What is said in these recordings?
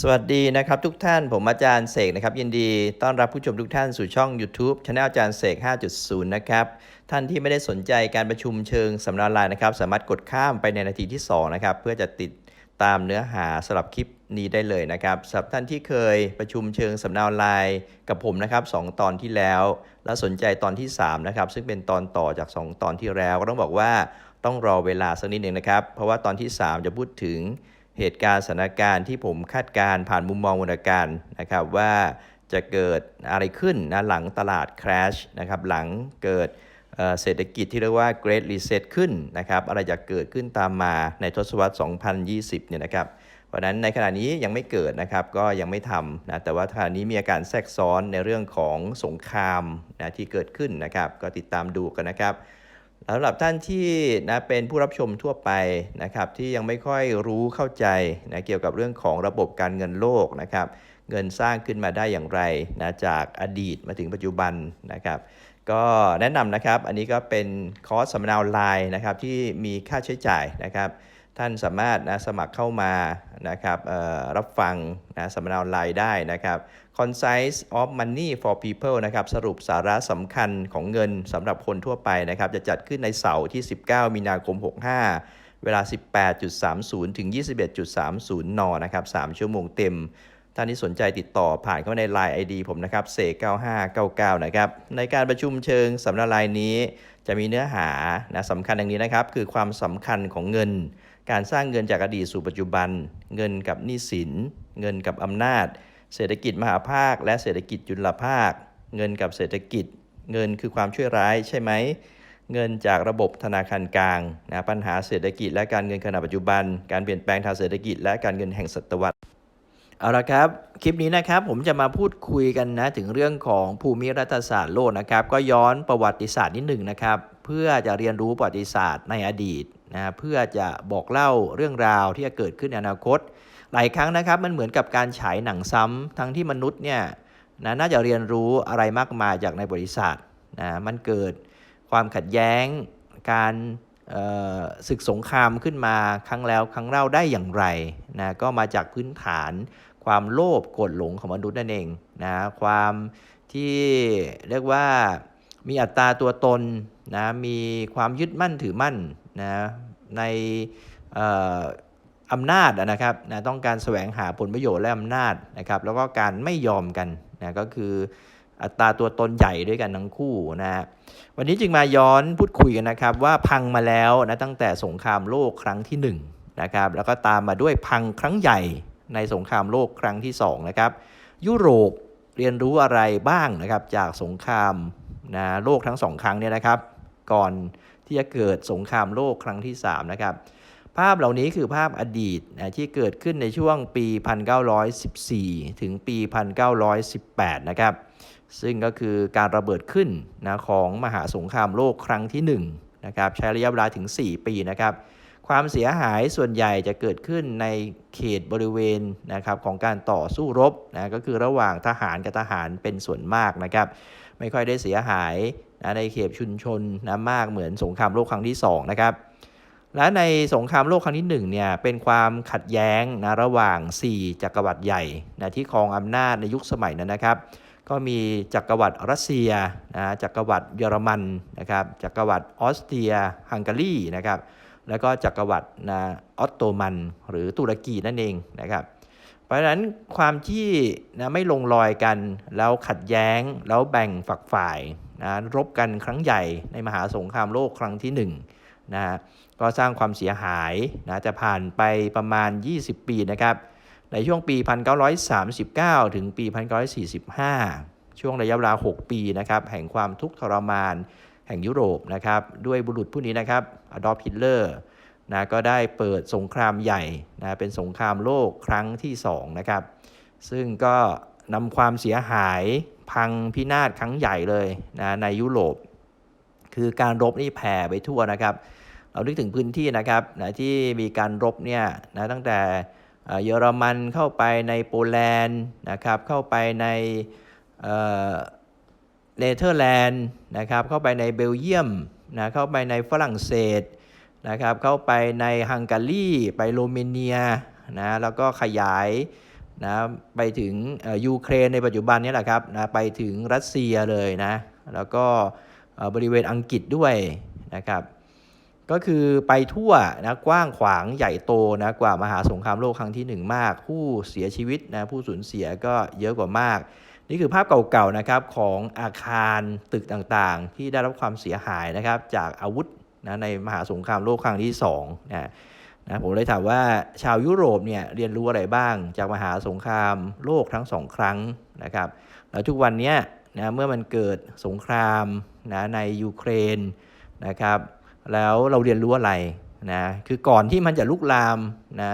สวัสดีนะครับทุกท่านผมอาจารย์เสกนะครับยินดีต้อนรับผู้ชมทุกท่านสู่ช่อง YouTube c h anel อาจารย์เสก 5.0 นะครับท่านที่ไม่ได้สนใจการประชุมเชิงสำนักไลน์นะครับสามารถกดข้ามไปในนาทีที่ 2 นะครับ เพื่อจะติดตามเนื้อหาสำหรับคลิปนี้ได้เลยนะครับสำหรับท่านที่เคยประชุมเชิงสำนักไลน์กับผมนะครับสองตอนที่แล้ว แล้วสนใจตอนที่3นะครับซึ่งเป็นตอนต่อจาก 2 ตอนที่แล้วก็ต้องบอกว่าต้องรอเวลาสักนิดหนึ่งนะครับเพราะว่าตอนที่ 3 จะพูดถึง เหตุการณ์สถานการณ์ที่ผมคาดการณ์ผ่านมุมมองวรรณการนะครับว่าจะเกิดอะไรขึ้นนะหลังตลาด crash นะครับหลังเกิดเศรษฐกิจที่เรียกว่า Great Reset ขึ้นนะครับอะไรจะเกิดขึ้นตามมาในทศวรรษ 2020 เนี่ยนะครับ เพราะฉะนั้นในขณะนี้ยังไม่เกิดนะครับก็ยังไม่ทำนะแต่ว่าขณะนี้มีอาการแทรกซ้อนในเรื่องของสงครามนะที่เกิดขึ้นนะครับ ก็ติดตามดูกันนะครับ สำหรับท่านที่นะเป็นผู้รับชมทั่วไปนะครับที่ยังไม่ค่อยรู้เข้าใจนะเกี่ยวกับเรื่องของระบบการเงินโลกนะครับเงินสร้างขึ้นมาได้อย่างไรนะจากอดีตมาถึงปัจจุบันนะครับ ก็แนะนำนะครับอันนี้ก็เป็นคอร์สสัมมนาออนไลน์นะครับที่มีค่าใช้จ่ายนะครับ ท่านสามารถนะสมัครเข้ามานะครับรับฟังนะสัมมนาออนไลน์ได้นะครับ Concise of Money for People นะครับสรุปสาระสำคัญของเงินสำหรับคนทั่วไปนะครับ จะจัดขึ้นในเสาร์ที่ 19 มีนาคม 65 เวลา 18.30 ถึง 21.30 น นะครับ 3 ชั่วโมงเต็ม ท่านที่สนใจติดต่อผ่านเข้าใน Line ID ผมนะครับเสก9599 นะครับ ในการประชุมเชิงสำนักลายนี้ จะมีเนื้อหานะสำคัญอย่างนี้นะครับ คือความสำคัญของเงิน การสร้างเงินจากอดีตสู่ปัจจุบัน เงินกับหนี้สิน เงินกับอำนาจ เศรษฐกิจมหาภาค และเศรษฐกิจจุลภาค เงินกับเศรษฐกิจ เงินคือความช่วยร้ายใช่ไหม เงินจากระบบธนาคารกลางนะปัญหาเศรษฐกิจและการเงินขณะปัจจุบัน การเปลี่ยนแปลงทางเศรษฐกิจ และการเงินแห่งศตวรรษเอาละครับ คลิปนี้นะครับผมจะมาพูดคุยกันนะถึงเรื่องของภูมิรัฐศาสตร์โลกนะครับ ก็ย้อนประวัติศาสตร์นิดหนึ่งนะครับ เพื่อจะเรียนรู้ประวัติศาสตร์ในอดีต นะเพื่อจะบอกเล่าเรื่องราวที่จะเกิดขึ้นในอนาคต หลายครั้งนะครับมันเหมือนกับการฉายหนังซ้ำทั้งที่มนุษย์เนี่ยนะน่าจะเรียนรู้อะไรมากมายจากในบริษัทนะมันเกิดความขัดแย้ง การศึกสงครามขึ้นมาครั้งแล้วครั้งเล่าได้อย่างไรนะก็มาจากพื้นฐาน ความโลภโกรธหลงของมนุษย์นั่นเองนะความที่เรียกว่ามีอัตราตัวตนนะมีความยึดมั่นถือมั่น นะในอำนาจนะครับนะต้องการแสวงหาผลประโยชน์และอำนาจนะครับแล้วก็การไม่ยอมกันนะก็คืออัตราตัวตนใหญ่ด้วยกันทั้งคู่นะวันนี้จึงมาย้อนพูดคุยกันนะครับว่าพังมาแล้วนะตั้งแต่สงครามโลกครั้งที่หนึ่งนะครับแล้วก็ตามมาด้วยพังครั้งใหญ่ในสงครามโลกครั้งที่2นะครับยุโรปเรียนรู้อะไรบ้างนะครับจากสงครามนะโลกทั้งสองครั้งเนี่ยนะครับ ก่อน ที่จะเกิดสงครามโลกครั้งที่ 3 นะครับ ภาพเหล่านี้คือภาพอดีตนะที่เกิดขึ้นในช่วงปี 1914 ถึงปี 1918 นะครับ ซึ่งก็คือการระเบิดขึ้นนะของมหาสงครามโลกครั้งที่ 1 นะครับ ใช้ระยะเวลาถึง 4 ปีนะครับความเสียหายส่วนใหญ่จะเกิดขึ้นในเขตบริเวณนะครับของการต่อสู้รบนะก็คือระหว่างทหารกับทหารเป็นส่วนมากนะครับ ไม่ค่อยได้เสียหาย นะในเขตชุมชนนะมากเหมือนสงครามโลกครั้งที่2นะครับและในสงครามโลกครั้งที่1เนี่ยเป็นความขัดแย้งนะระหว่าง 4 จักรวรรดิใหญ่นะที่ครองอำนาจในยุคสมัยนั้นนะครับ ก็มีจักรวรรดิรัสเซียนะจักรวรรดิเยอรมันนะครับจักรวรรดิออสเตรียฮังการีนะครับแล้วก็จักรวรรดินะออตโตมัน หรือตุรกีนั่นเองนะครับเพราะฉะนั้นความที่นะไม่ลงรอยกันแล้วขัดแย้งแล้วแบ่งฝักฝ่าย นะรบกันครั้งใหญ่ในมหาสงครามโลกครั้งที่1นงนะฮะก็สร้างความเสียหายนะจะผ่านไปประมาณ 20 ปีนะครับในช่วงปี 1939 ถึงปี 1945 ช่วงระยะเวลา 6 ปีนะครับแห่งความทุกข์ทรมานแห่งยุโรปนะครับด้วยบุรุษผู้นี้นะครับอดอล์ฟฮิตเลอร์นะก็ได้เปิดสงครามใหญ่นะเป็นสงครามโลกครั้งที่2นะครับซึ่งก็นำความเสียหาย พังพินาศครั้งใหญ่เลยนะในยุโรป คือการรบนี่แผ่ไปทั่วนะครับ เรานึกถึงพื้นที่นะครับนะที่มีการรบเนี่ยนะตั้งแต่เยอรมันเข้าไปในโปแลนด์นะครับเข้าไปในเนเธอร์แลนด์นะครับเข้าไปในเบลเยียมนะเข้าไปในฝรั่งเศสนะครับเข้าไปในฮังการีไปโรมาเนียนะแล้วก็ขยาย นะไปถึงยูเครนในปัจจุบันนี้แหละครับนะไปถึงรัสเซียเลยนะ แล้วก็บริเวณอังกฤษด้วยนะครับ ก็คือไปทั่วนะกว้างขวางใหญ่โตนะกว่ามหาสงครามโลกครั้งที่หนึ่งมาก ผู้เสียชีวิตนะผู้สูญเสียก็เยอะกว่ามาก นี่คือภาพเก่าๆนะครับของอาคารตึกต่างๆ ที่ได้รับความเสียหายนะครับจากอาวุธนะในมหาสงครามโลกครั้งที่สองนะ นะผมเลยถามว่าชาวยุโรปเนี่ยเรียนรู้อะไรบ้างจากมหาสงครามโลกทั้งสองครั้งนะครับแล้วทุกวันนี้นะเมื่อมันเกิดสงครามนะในยูเครนนะครับแล้วเราเรียนรู้อะไรนะคือก่อนที่มันจะลุกลามนะ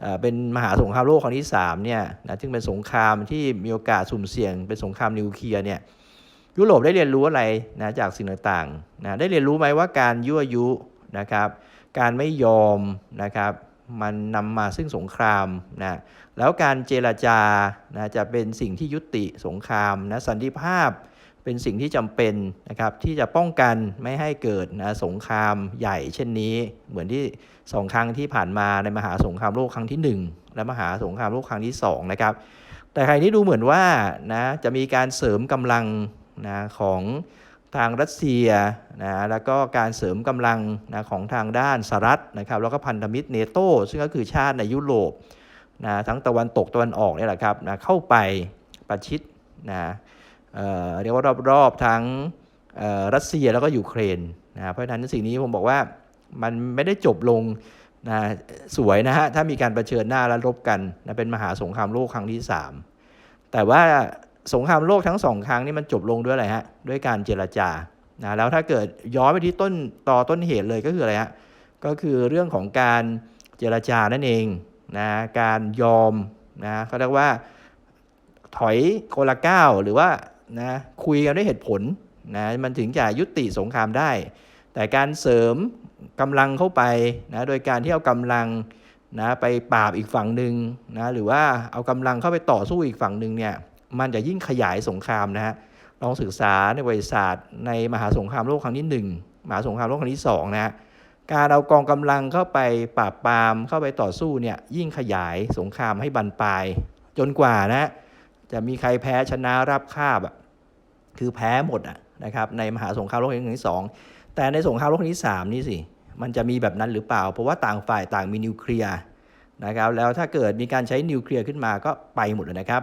เอ่อเป็นมหาสงครามโลกครั้งที่3เนี่ยนะซึ่งเป็นสงครามที่มีโอกาสสุ่มเสี่ยง เป็นสงครามนิวเคลียร์เนี่ยยุโรปได้เรียนรู้อะไรนะจากสิ่งต่างๆนะได้เรียนรู้ไหมว่าการยั่วยุนะครับ การไม่ยอมนะครับมันนำมาซึ่งสงครามนะแล้วการเจรจานะจะเป็นสิ่งที่ยุติสงครามนะสันติภาพเป็นสิ่งที่จำเป็นนะครับที่จะป้องกันไม่ให้เกิดนะสงครามใหญ่เช่นนี้ เหมือนที่สองครั้งที่ผ่านมาในมหาสงครามโลกครั้งที่ 1 และมหาสงครามโลกครั้งที่2นะครับแต่ใครที่ดูเหมือนว่านะจะมีการเสริมกำลังนะของ ทางรัสเซียนะแล้วก็การเสริมกำลังนะของทางด้านสหรัฐนะครับแล้วก็พันธมิตรเนโตซึ่งก็คือชาติในยุโรปนะทั้งตะวันตกตะวันออกเนี่ยแหละครับนะเข้าไปประชิดนะเอ่อเรียกว่ารอบๆทั้งเอ่อรัสเซียแล้วก็ยูเครนนะเพราะฉะนั้นสิ่งนี้ผมบอกว่ามันไม่ได้จบลงนะสวยนะฮะถ้ามีการรเผชิญหน้าและรบกันนะเป็นมหาสงครามโลกครั้งที่ 3 แต่ว่า สงครามโลกทั้งสองครั้งนี่มันจบลงด้วยอะไรฮะด้วยการเจรจานะแล้วถ้าเกิดย้อนไปที่ต้นต่อต้นเหตุเลยก็คืออะไรฮะก็คือเรื่องของการเจรจานั่นเองนะการยอมนะเขาเรียกว่าถอยคนละก้าวหรือว่านะคุยกันด้วยเหตุผลนะมันถึงจะยุติสงครามได้ แต่การเสริมกำลังเข้าไปนะโดยการที่เอากำลังนะไปปราบอีกฝั่งหนึ่งนะหรือว่าเอากำลังเข้าไปต่อสู้อีกฝั่งหนึ่งเนี่ย มันจะยิ่งขยายสงครามนะฮะลองศึกษาในประวัติศาสตร์ ในมหาสงครามโลกครั้งที่หนึ่งมหาสงครามโลกครั้งที่สองนะฮะการเอากองกำลังเข้าไปปราบปรามเข้าไปต่อสู้เนี่ยยิ่งขยายสงครามให้บานปลาย จนกว่านะจะมีใครแพ้ชนะรับคาบอะคือแพ้หมดอะนะครับในมหาสงครามโลกครั้งที่สองแต่ในสงครามโลกครั้งที่สามนี่สิมันจะมีแบบนั้นหรือเปล่า เพราะว่าต่างฝ่ายต่างมีนิวเคลียร์นะครับแล้วถ้าเกิดมีการใช้นิวเคลียร์ขึ้นมาก็ไปหมดเลยนะครับ